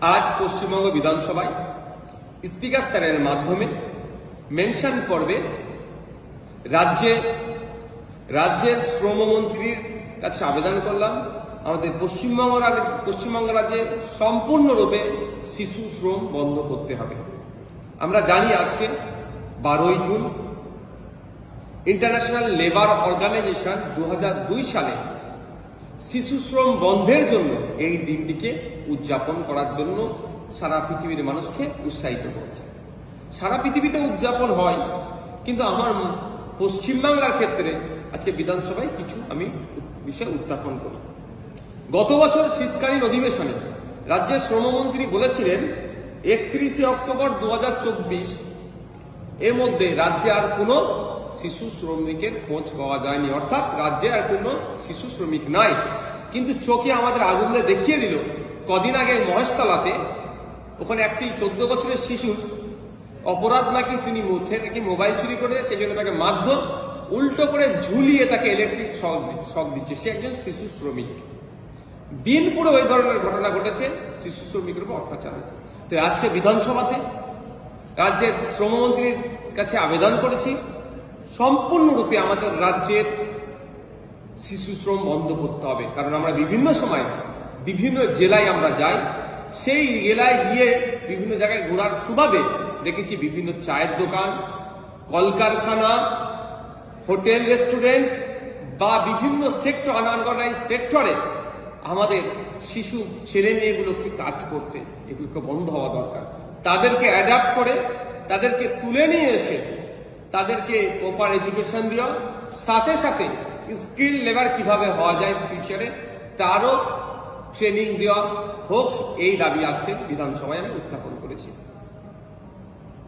আজ পশ্চিমবঙ্গ বিধানসভায় স্পিকার স্যারের মাধ্যমে মেনশন পর্বে রাজ্যে, রাজ্যের শ্রমমন্ত্রীর কাছে আবেদন করলাম। আমাদের পশ্চিমবঙ্গ পশ্চিমবঙ্গ রাজ্যে সম্পূর্ণরূপে শিশু শ্রম বন্ধ করতে হবে। আমরা জানি আজকে বারোই জুন ইন্টারন্যাশনাল লেবার অর্গানাইজেশন দু হাজার দুই সালে শিশু শ্রম বন্ধের জন্য এই দিনটিকে উদযাপন করার জন্য সারা পৃথিবীর মানুষকে উৎসাহিত করেছে। সারা পৃথিবীতে উদযাপন হয়, কিন্তু আমার পশ্চিমবাংলার ক্ষেত্রে আজকে বিধানসভায় কিছু আমি বিষয় উত্থাপন করি। গত বছর শীতকালীন অধিবেশনে রাজ্যের শ্রমমন্ত্রী বলেছিলেন, একত্রিশে অক্টোবর দু হাজার চব্বিশ এর মধ্যে রাজ্যে আর কোনো শিশু শ্রমিকের খোঁজ পাওয়া যায়নি। অর্থাৎ রাজ্যে আর কোনো শিশু শ্রমিক নাই। কিন্তু চোখে আমাদের আগুন দিয়ে দেখিয়ে দিল। কদিন আগে মহেশতলাতে ওখানে একটি চোদ্দ বছরের শিশু অপরাধ নাকি তিনি মুছে নাকি মোবাইল চুরি করে সেই জন্য তাকে মারধর, উল্টো করে ঝুলিয়ে তাকে ইলেকট্রিক শখ দিচ্ছে। সে একজন শিশু শ্রমিক। দিনপুরে ওই ধরনের ঘটনা ঘটেছে। শিশু শ্রমিকের উপর অত্যাচার হয়েছে। তো আজকে বিধানসভাতে রাজ্যের শ্রমমন্ত্রীর কাছে আবেদন করেছি। সম্পূর্ণরূপে আমাদের রাজ্যের শিশু শ্রম বন্ধ করতে হবে। কারণ আমরা বিভিন্ন সময় বিভিন্ন জেলায় আমরা যাই, সেই জেলায় গিয়ে বিভিন্ন জায়গায় ঘোরার সুবাদে দেখেছি বিভিন্ন চায়ের দোকান, কলকারখানা, হোটেল, রেস্টুরেন্ট বা বিভিন্ন সেক্টর আনঅর্গানাইজ সেক্টরে আমাদের শিশু ছেলে মেয়েগুলোকে কাজ করতে, এগুলোকে বন্ধ হওয়া দরকার। তাদেরকে অ্যাডাপ্ট করে, তাদেরকে তুলে নিয়ে এসে তাদেরকে প্রপার এডুকেশন দেওয়া সাথে সাথে স্কিল লেবার কীভাবে হওয়া যায় ফিউচারে তারও ট্রেনিং দেওয়া হোক, এই দাবি আজকে বিধানসভায় আমি উত্থাপন করেছি।